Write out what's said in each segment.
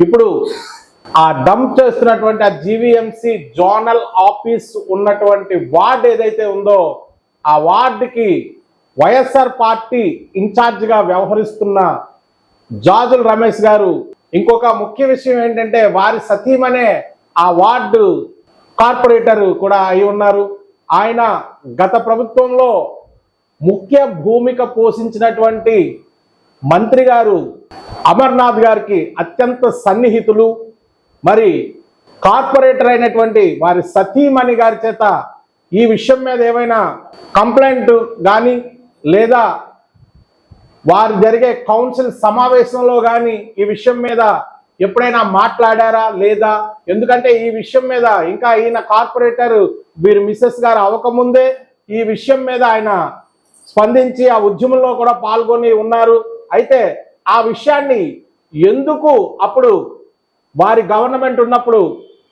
ఇప్పుడు ఆ డంప్ చేస్తున్నటువంటి ఆ జీవీఎంసీ జోనల్ ఆఫీస్ ఉన్నటువంటి వార్డ్ ఏదైతే ఉందో ఆ వార్డుకి వైఎస్ఆర్ పార్టీ ఇన్ఛార్జిగా వ్యవహరిస్తున్న జాజుల్ రమేష్ గారు ఇంకొక ముఖ్య విషయం ఏంటంటే వారి సతీమనే ఆ వార్డు కార్పొరేటర్ కూడా అయి ఉన్నారు. ఆయన గత ప్రభుత్వంలో ముఖ్య భూమిక పోషించినటువంటి మంత్రి గారు అమర్నాథ్ గారికి అత్యంత సన్నిహితులు మరి కార్పొరేటర్ అయినటువంటి వారి సతీమణి గారి చేత ఈ విషయం మీద ఏమైనా కంప్లైంట్ కానీ లేదా వారు జరిగే కౌన్సిల్ సమావేశంలో కానీ ఈ విషయం మీద ఎప్పుడైనా మాట్లాడారా లేదా? ఎందుకంటే ఈ విషయం మీద ఇంకా ఈయన కార్పొరేటర్ వీరు మిస్సెస్ గారు అవ్వకముందే ఈ విషయం మీద ఆయన స్పందించి ఆ ఉద్యమంలో కూడా పాల్గొని ఉన్నారు. అయితే ఆ విషయాన్ని ఎందుకు అప్పుడు వారి గవర్నమెంట్ ఉన్నప్పుడు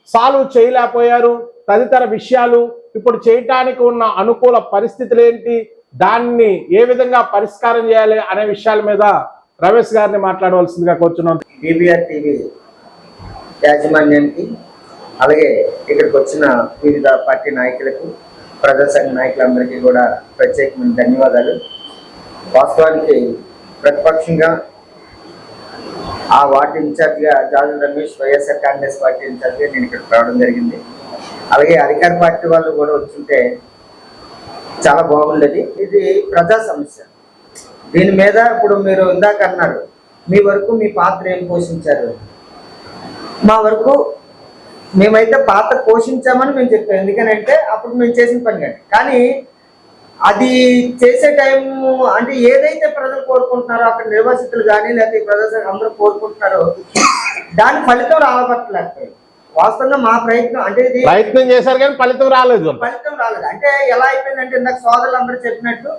సాల్వ్ చేయలేకపోయారు? తదితర విషయాలు ఇప్పుడు చేయటానికి ఉన్న అనుకూల పరిస్థితులు ఏంటి? దాన్ని ఏ విధంగా పరిష్కారం చేయాలి అనే విషయాల మీద రమేష్ గారిని మాట్లాడవలసిందిగా కూర్చున్నాం డిబిఆర్ టీవీ యాజమాన్యానికి అలాగే ఇక్కడికి వచ్చిన వివిధ పార్టీ నాయకులకు ప్రజాసంఘ నాయకులందరికీ కూడా ప్రత్యేకమైన ధన్యవాదాలు. వాస్తవానికి ప్రతిపక్షంగా ఆ వార్డు ఇన్ఛార్జిగా జాజు రమేష్ వైఎస్ఆర్ కాంగ్రెస్ పార్టీ ఇన్ఛార్జిగా నేను ఇక్కడికి రావడం జరిగింది. అలాగే అధికార పార్టీ వాళ్ళు కూడా వచ్చుంటే చాలా బాగుండేది. ఇది ప్రజా సమస్య. దీని మీద ఇప్పుడు మీరు ఇందాక అన్నారు మీ వరకు మీ పాత్ర ఏం పోషించారు? మా వరకు మేమైతే పాత్ర పోషించామని మేము చెప్పాం. ఎందుకనంటే అప్పుడు మేము చేసిన పని కానీ అది చేసే టైం అంటే ఏదైతే ప్రజలు కోరుకుంటున్నారో అక్కడ నిర్వాసితులు కానీ లేకపోతే ప్రజలు అందరూ కోరుకుంటున్నారో దాని ఫలితం రాబట్టలేకపోయింది వాస్తవంగా మా ప్రయత్నం అంటే ఇది ప్రయత్నం చేశారు కానీ ఫలితం రాలేదు. ఫలితం రాలేదు. అంటే ఎలా అయిపోయిందంటే ఇందాక సోదరులు అందరూ చెప్పినట్టు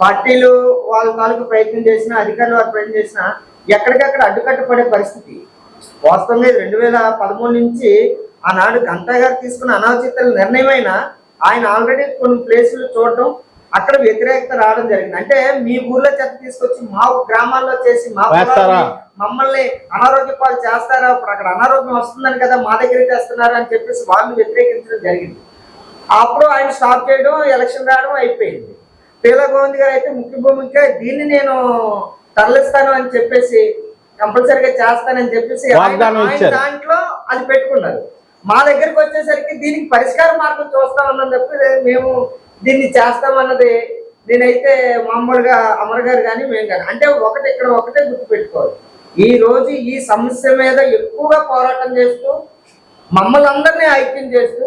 పార్టీలు వాళ్ళ తాలూకు ప్రయత్నం చేసినా అధికారులు వారు ప్రయత్నం చేసినా ఎక్కడికక్కడ అడ్డుకట్టపడే పరిస్థితి. వాస్తవంగా ఇది రెండు వేల పదమూడు నుంచి ఆనాడు గంటా గారు తీసుకున్న అనాలోచిత నిర్ణయమైన ఆయన ఆల్రెడీ కొన్ని ప్లేసులు చూడటం అక్కడ వ్యతిరేకత రావడం జరిగింది. అంటే మీ ఊర్లో చెత్త తీసుకొచ్చి మా గ్రామాల్లో చేసి మా మమ్మల్ని అనారోగ్య పాలు చేస్తారా? ఇప్పుడు అక్కడ అనారోగ్యం వస్తుందని కదా మా దగ్గర చేస్తున్నారు అని చెప్పేసి వాళ్ళు వ్యతిరేకించడం జరిగింది. అప్పుడు ఆయన స్టాప్ చేయడం ఎలక్షన్ రావడం అయిపోయింది. పీల గోవింద్ గారు అయితే ముఖ్య భూమిక దీన్ని నేను తరలిస్తాను అని చెప్పేసి కంపల్సరిగా చేస్తానని చెప్పేసి. దాంట్లో అది పెట్టుకున్నారు. మా దగ్గరికి వచ్చేసరికి దీనికి పరిష్కార మార్గం చూస్తామన్నది తప్ప మేము దీన్ని చేస్తామన్నది నేనైతే మామూలుగా అమర్ గారు కానీ మేము కానీ అంటే ఒకటి ఇక్కడ ఒకటే గుర్తుపెట్టుకోవాలి. ఈ రోజు ఈ సమస్య మీద ఎక్కువగా పోరాటం చేస్తూ మమ్మల్ని అందరినీ ఐక్యం చేస్తూ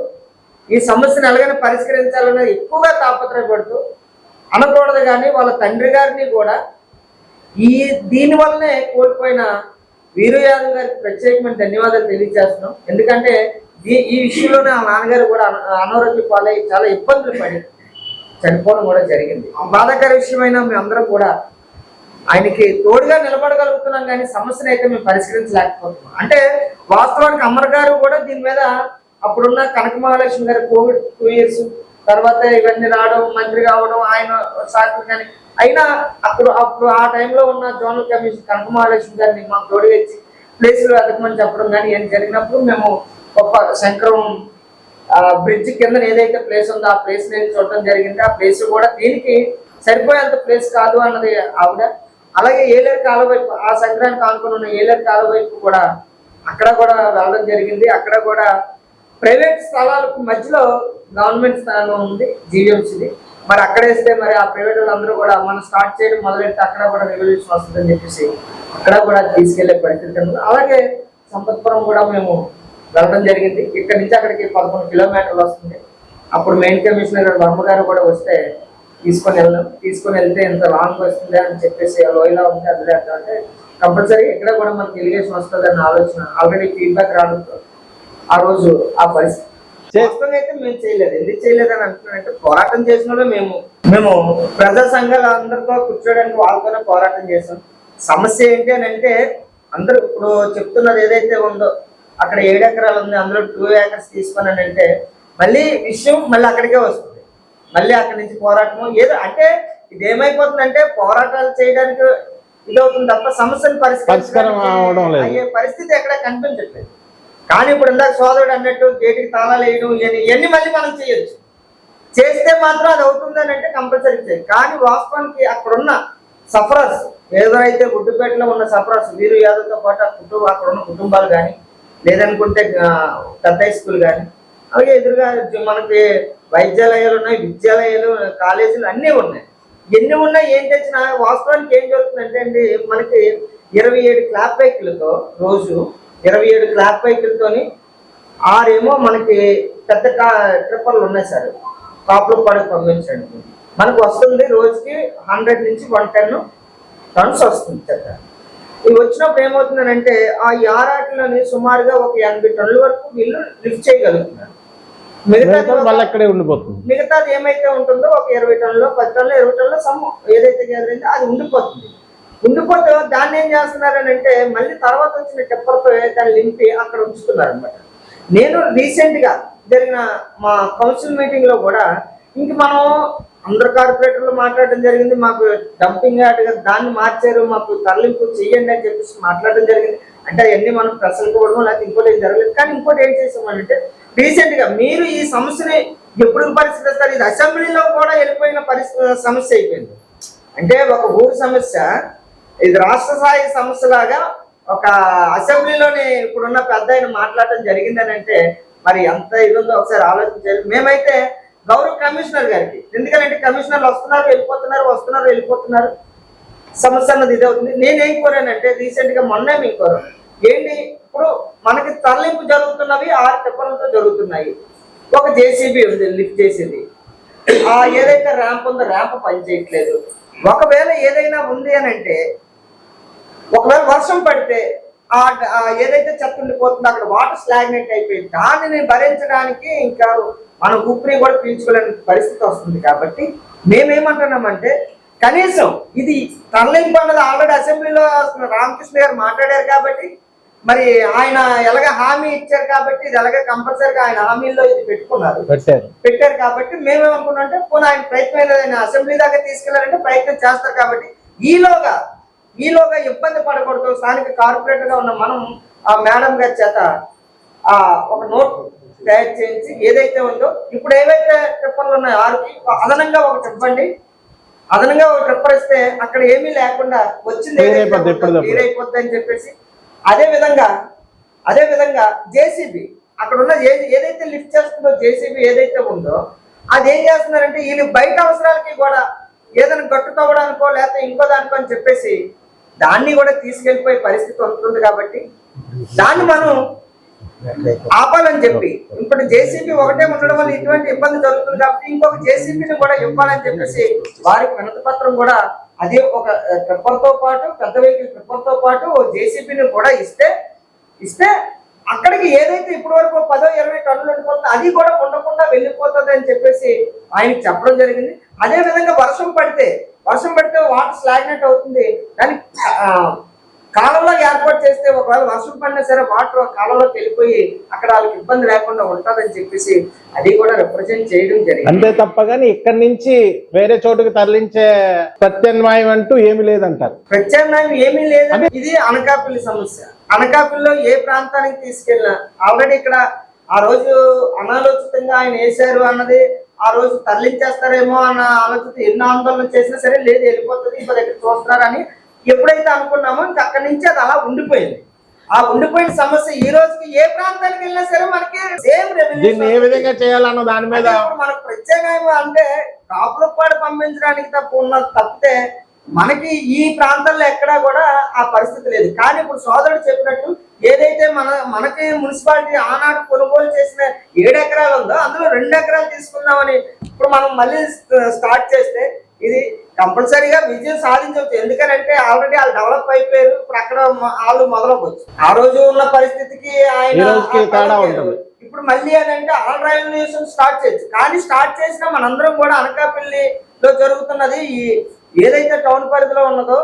ఈ సమస్యను ఎలాగైనా పరిష్కరించాలనేది ఎక్కువగా తాపత్రయపడుతూ అనకూడదు కానీ వాళ్ళ తండ్రి గారిని కూడా ఈ దీని వల్లనే కోల్పోయిన వీరు యాదవ్ గారికి ప్రత్యేకమైన ధన్యవాదాలు తెలియజేస్తున్నాం. ఎందుకంటే ఈ ఈ విషయంలోనే ఆ నాన్నగారు కూడా అనారోగ్య పాలై చాలా ఇబ్బందులు పడింది చనిపోవడం కూడా జరిగింది. బాధాకర విషయమైన మేమందరం కూడా ఆయనకి తోడుగా నిలబడగలుగుతున్నాం కానీ సమస్యను అయితే మేము పరిష్కరించలేకపోతున్నాం. అంటే వాస్తవానికి అమర్ గారు కూడా దీని మీద అప్పుడున్న కనక మహాలక్ష్మి గారు కోవిడ్ టూ ఇయర్స్ తర్వాత ఇవన్నీ రావడం మంత్రి కావడం ఆయన సాకులు కానీ అయినా అప్పుడు అప్పుడు ఆ టైంలో ఉన్న జోనల్ కమిషన్ కనక మహాలక్ష్మి గారిని మాకు తోడుగా ఇచ్చి ప్లేసులు వెతకమని చెప్పడం కానీ ఏం జరిగినప్పుడు మేము గొప్ప శంకరం బ్రిడ్జ్ కింద ఏదైతే ప్లేస్ ఉందో ఆ ప్లేస్ నేను చూడటం జరిగింది. ఆ ప్లేస్ కూడా దీనికి సరిపోయేంత ప్లేస్ కాదు అన్నది ఆవిడ. అలాగే ఏలేరు కాలువ వైపు ఆ సంక్రాంతి ఆనుకుని ఉన్న ఏలేరు కాలువ వైపు కూడా అక్కడ కూడా రావడం జరిగింది. అక్కడ కూడా ప్రైవేట్ స్థలాలకు మధ్యలో గవర్నమెంట్ స్థానం ఉంది జీవీఎంసీది మరి అక్కడ వేస్తే మరి ఆ ప్రైవేట్ వాళ్ళందరూ కూడా మనం స్టార్ట్ చేయడం మొదలెడితే అక్కడ కూడా రెవల్యూషన్ వస్తుందని చెప్పేసి అక్కడ కూడా తీసుకెళ్ళే పరిస్థితి అలాగే సంపత్పురం కూడా మేము వెళ్ళడం జరిగింది. ఇక్కడ నుంచి అక్కడికి పదకొండు కిలోమీటర్లు వస్తుంది. అప్పుడు మెయిన్ కమిషనర్ వర్మ గారు కూడా వస్తే తీసుకొని వెళ్ళాం తీసుకొని వెళ్తే ఇంత లాంగ్ వస్తుంది అని చెప్పేసి లోయలా ఉంది అందులో అంటే కంపల్సరీ ఇక్కడ కూడా మనకి ఇరిగేషన్ వస్తుంది అన్న ఆలోచన. ఆల్రెడీ ఫీడ్బ్యాక్ రావడంతో ఆ రోజు ఆ పరిస్థితి. అయితే మేము చేయలేదు. ఎందుకు చేయలేదు అని అంటున్నానంటే పోరాటం చేసిన మేము. మేము ప్రజా సంఘాలు అందరితో కూర్చోడానికి వాళ్ళతోనే పోరాటం చేసాం సమస్య ఏంటి అని అంటే అందరూ ఇప్పుడు చెప్తున్నది ఏదైతే ఉందో అక్కడ ఏడు ఎకరాలు ఉంది అందులో టూ ఏకర్స్ తీసుకొని అని అంటే మళ్ళీ విషయం మళ్ళీ అక్కడికే వస్తుంది. మళ్ళీ అక్కడి నుంచి పోరాటం ఏదో అంటే ఇది ఏమైపోతుందంటే పోరాటాలు చేయడానికి ఇదవుతుంది తప్ప సమస్యను పరిష్కారం. అయ్యే పరిస్థితి ఎక్కడ కనిపించట్లేదు. కానీ ఇప్పుడు ఇందాక సోదరుడు అన్నట్టు గేటుకి తాళాలు వేయడం ఇవన్నీ ఇవన్నీ మళ్ళీ మనం చేయొచ్చు. చేస్తే మాత్రం అది అవుతుందని అంటే కంపల్సరీ చేయాలి. కానీ వాస్తవానికి అక్కడున్న సఫరర్స్ ఏదైతే గుడ్డుపేటలో ఉన్న సఫరర్స్ వీరు యాదవ్తో పాటు ఆ కుటుంబం అక్కడ ఉన్న కుటుంబాలు కానీ లేదనుకుంటే పెద్ద హై స్కూల్ కానీ అలాగే ఎదురుగా మనకి వైద్యాలయాలు ఉన్నాయి విద్యాలయాలు కాలేజీలు అన్నీ ఉన్నాయి. ఎన్ని ఉన్నా ఏం తెచ్చినా వాస్తవానికి ఏం జరుగుతుందంటే అండి మనకి ఇరవై ఏడు క్లాప్ బైకులతో రోజు ఇరవై ఏడు క్లాప్ బైకులతోని ఆరేమో మనకి పెద్ద కా- ట్రిప్పర్లు ఉన్నాయి సార్. కాపులు పడకు పంపించండి. మనకు వస్తుంది రోజుకి హండ్రెడ్ నుంచి వన్ టెన్ టన్స్ వస్తుంది చెత్త ఇవి వచ్చినప్పుడు ఏమవుతుందంటే ఆ యారాట్లని సుమారుగా ఒక ఎనభై టన్నుల వరకు వీళ్ళు లిఫ్ట్ చేయగలుగుతున్నారు. మిగతా ఉండిపోతుంది. మిగతాది ఏమైతే ఉంటుందో ఒక ఇరవై టన్నులు పది టన్నులు ఇరవై టన్నులు సమ్ ఏదైతే గ్యాదరిందో అది ఉండిపోతుంది. ఉండిపోతే దాన్ని ఏం చేస్తున్నారని అంటే మళ్ళీ తర్వాత వచ్చిన టెప్పర్తో దాన్ని నింపి అక్కడ ఉంచుతున్నారు అనమాట నేను రీసెంట్గా జరిగిన మా కౌన్సిల్ మీటింగ్లో కూడా ఇంక మనం అందరు కార్పొరేటర్లు మాట్లాడడం జరిగింది. మాకు డంపింగ్ యార్డ్ దాన్ని మార్చారు. మాకు తరలింపు చెయ్యండి అని చెప్పేసి మాట్లాడడం జరిగింది. అంటే అవన్నీ మనం ప్రశ్నలుకోవడం లేకపోతే ఇంకోటి ఏం జరగలేదు. కానీ ఇంకోటి ఏం చేసామంటే రీసెంట్గా మీరు ఈ సమస్యని ఎప్పుడు పరిష్కరిస్తారు? ఇది అసెంబ్లీలో కూడా వెళ్ళిపోయిన పరిస్థితి సమస్య అయిపోయింది. అంటే ఒక ఊరు సమస్య ఇది రాష్ట్ర స్థాయి సమస్యలాగా ఒక అసెంబ్లీలోనే ఇప్పుడున్న పెద్ద ఆయన మాట్లాడటం జరిగిందని అంటే మరి ఎంత ఇది ఉందో ఒకసారి ఆలోచించాలి మేమైతే గౌరవ కమిషనర్ గారికి. ఎందుకంటే కమిషనర్లు వస్తున్నారు వెళ్ళిపోతున్నారు వస్తున్నారు వెళ్ళిపోతున్నారు. సమస్య అన్నది ఇది అవుతుంది. నేనేం కోరానంటే రీసెంట్గా మొన్న మేము కోరాం. ఏంటి? ఇప్పుడు మనకి తరలింపు జరుగుతున్నవి ఆరు టెప్పలతో జరుగుతున్నాయి. ఒక జేసీబీ ఉంది లిఫ్ట్ చేసింది. ఆ ఏదైతే ర్యాంప్ ఉందో ర్యాంప్ పనిచేయట్లేదు ఒకవేళ ఏదైనా ఉంది అని అంటే ఒకవేళ వర్షం పడితే ఏదైతే చెత్త ఉండిపోతుందో అక్కడ వాటర్ స్లాగ్నెట్ అయిపోయింది. దానిని భరించడానికి ఇంకా మనం ఊపిరి కూడా పీల్చుకోలేని పరిస్థితి వస్తుంది కాబట్టి మేమేమంటున్నామంటే కనీసం ఇది తరలింపు అన్నది ఆల్రెడీ అసెంబ్లీలో రామకృష్ణ గారు మాట్లాడారు కాబట్టి మరి ఆయన ఎలాగ హామీ ఇచ్చారు కాబట్టి ఇది ఎలాగ కంపల్సరీగా ఆయన హామీల్లో ఇది పెట్టుకున్నారు. పెట్టారు. పెట్టారు కాబట్టి మేమేమనుకున్నాం అంటే పోనీ ఆయన ప్రయత్నం ఆయన అసెంబ్లీ దాకా తీసుకెళ్ళారంటే ప్రయత్నం చేస్తారు కాబట్టి ఈలోగా ఈలోగా ఇబ్బంది పడకూడదు. స్థానిక కార్పొరేటర్గా ఉన్న మనం ఆ మేడం గారి చేత ఆ ఒక నోట్ తయారు చేయించి ఏదైతే ఉందో ఇప్పుడు ఏవైతే ట్రిప్పర్లు ఉన్నాయో ఆరుకి అదనంగా ఒకటి ఇవ్వండి అదనంగా ఒక ట్రిప్పర్ ఇస్తే అక్కడ ఏమీ లేకుండా వచ్చింది అయిపోద్ది, అయిపోద్ది అని చెప్పేసి అదే విధంగా అదే విధంగా జేసీబీ అక్కడ ఉన్న ఏదైతే లిఫ్ట్ చేస్తుందో జేసీబీ ఏదైతే ఉందో అది ఏం చేస్తున్నారంటే వీళ్ళు బయట అవసరాలకి కూడా ఏదైనా గట్టు తవ్వడానికో లేకపోతే ఇంకో దానికో అని చెప్పేసి దాన్ని కూడా తీసుకెళ్ళిపోయే పరిస్థితి వస్తుంది కాబట్టి దాన్ని మనం ఆపాలని చెప్పి. ఇప్పుడు జేసీబీ ఒకటే ఉండడం వల్ల ఇటువంటి ఇబ్బంది జరుగుతుంది కాబట్టి ఇంకొక జేసీబీని కూడా ఇవ్వాలని చెప్పేసి వారికి వినతి పత్రం కూడా అదే ఒక ట్రిప్పర్తో పాటు పెద్ద వెహికల్ ట్రిప్పర్తో పాటు జేసీబీని కూడా ఇస్తే ఇస్తే అక్కడికి ఏదైతే ఇప్పటి వరకు పదో ఇరవై టన్నులు ఉండిపోతుందో అది కూడా ఉండకుండా వెళ్ళిపోతుంది అని చెప్పేసి ఆయనకి చెప్పడం జరిగింది. అదే విధంగా వర్షం పడితే వర్షం పడితే వాటర్ స్లాగ్నెట్ అవుతుంది. కానీ కాలంలో ఏర్పాటు చేస్తే ఒకవేళ వర్షం పడినా సరే వాటర్ కాలంలోకి వెళ్ళిపోయి అక్కడ వాళ్ళకి ఇబ్బంది లేకుండా ఉంటుందని చెప్పేసి అది కూడా రిప్రజెంట్ చేయడం జరిగింది. అంతే తప్ప కానీ ఇక్కడి నుంచి వేరే చోటుకి తరలించే ప్రత్యామ్నాయం అంటూ ఏమి లేదంటారు. ప్రత్యామ్నాయం ఏమీ లేదంటే ఇది అనకాపల్లి సమస్య. అనకాపల్లిలో ఏ ప్రాంతానికి తీసుకెళ్ళినా ఆల్రెడీ ఇక్కడ ఆ రోజు అనాలోచితంగా ఆయన వేశారు అన్నది ఆ రోజు తరలించేస్తారేమో అన్న ఆలోచన ఎన్ని ఆందోళన చేసినా సరే లేదు వెళ్ళిపోతుంది ఇప్పుడు దగ్గర చూస్తున్నారని ఎప్పుడైతే అనుకున్నామో ఇంకా అక్కడి నుంచి అది అలా ఉండిపోయింది. ఆ ఉండిపోయిన సమస్య ఈ రోజుకి ఏ ప్రాంతానికి వెళ్ళినా సరే మనకి సేమ్ దీన్ని ఏ విధంగా చేయాలన్న దాని మీద మనకు ప్రత్యేకంగా అంటే కాపులపాడు పంపించడానికి తప్ప ఉన్న తప్పితే మనకి ఈ ప్రాంతంలో ఎక్కడా కూడా ఆ పరిస్థితి లేదు. కానీ ఇప్పుడు సోదరుడు చెప్పినట్టు ఏదైతే మన మనకి మున్సిపాలిటీ ఆనాడు కొనుగోలు చేసిన ఏడు ఎకరాలు ఉందో అందులో రెండు ఎకరాలు తీసుకుందామని ఇప్పుడు మనం మళ్ళీ స్టార్ట్ చేస్తే ఇది కంపల్సరీగా విజయం సాధించవచ్చు. ఎందుకంటే ఆల్రెడీ వాళ్ళు డెవలప్ అయిపోయారు. ఇప్పుడు అక్కడ వాళ్ళు మొదలవచ్చు ఆ రోజు ఉన్న పరిస్థితికి ఆయన. ఇప్పుడు మళ్ళీ అని అంటే ఆల్ రెవల్యూషన్ స్టార్ట్ చేయొచ్చు. కానీ స్టార్ట్ చేసినా మనందరం కూడా అనకాపల్లిలో జరుగుతున్నది ఈ ఏదైతే టౌన్ పరిధిలో ఉన్నదో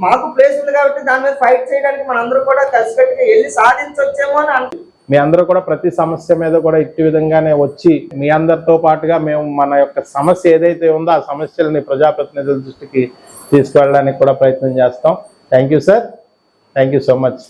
మాకు ప్లేస్ ఉంది కాబట్టి దాని మీద ఫైట్ చేయడానికి మనందరూ కూడా కలిసికట్టుగా వెళ్ళి సాధించవచ్చేమో అని అంటే మీ అందరూ కూడా ప్రతి సమస్య మీద కూడా ఇట్టి విధంగానే వచ్చి మీ అందరితో పాటుగా మేము మన యొక్క సమస్య ఏదైతే ఉందో ఆ సమస్యలని ప్రజాప్రతినిధుల దృష్టికి తీసుకువెళ్ళడానికి కూడా ప్రయత్నం చేస్తాం. Thank you sir thank you so much